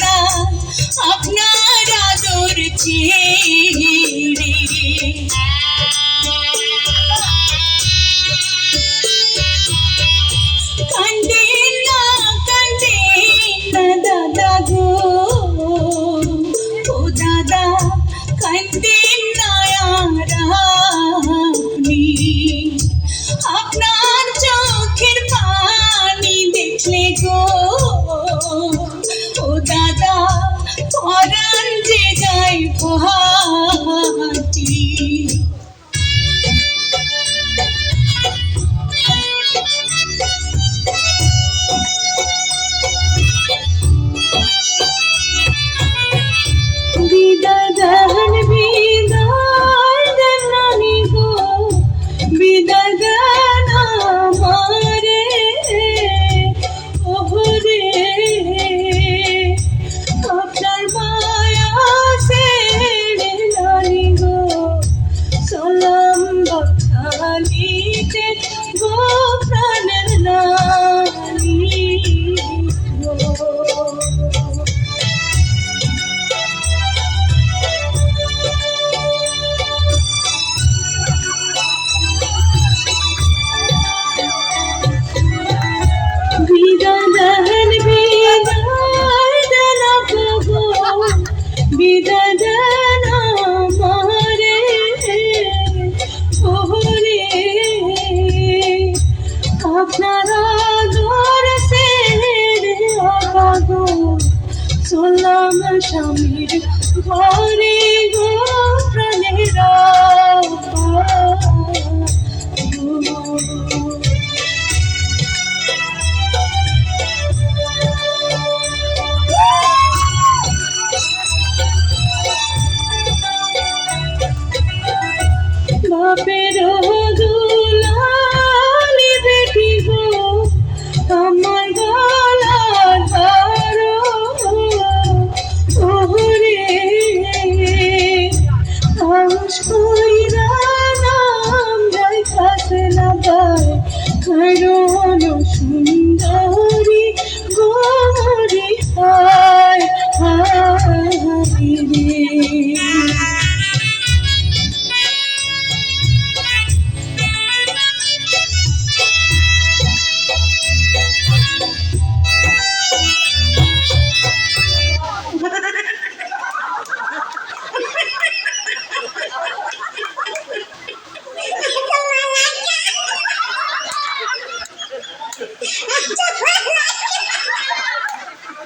দাদা আপনার আদর ছেড়ে কান্দে না কান্দে না দাদা গো। ও দাদা, কান্দে না আপনার চোখের পানি দেখলে গো। Oh.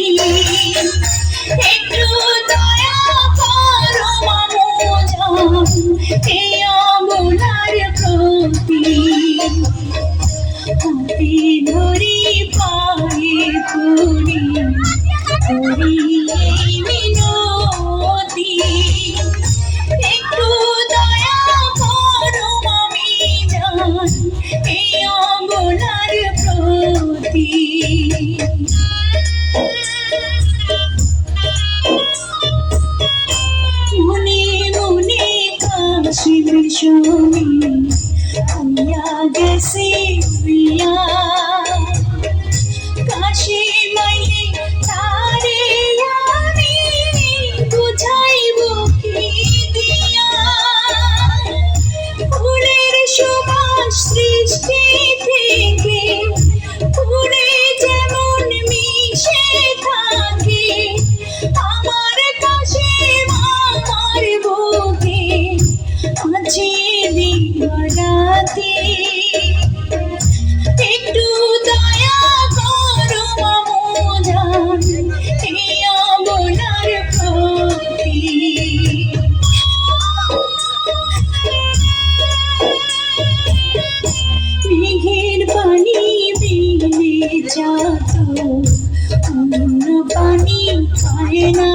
தாயே জাদু অন্য পানি পায় না।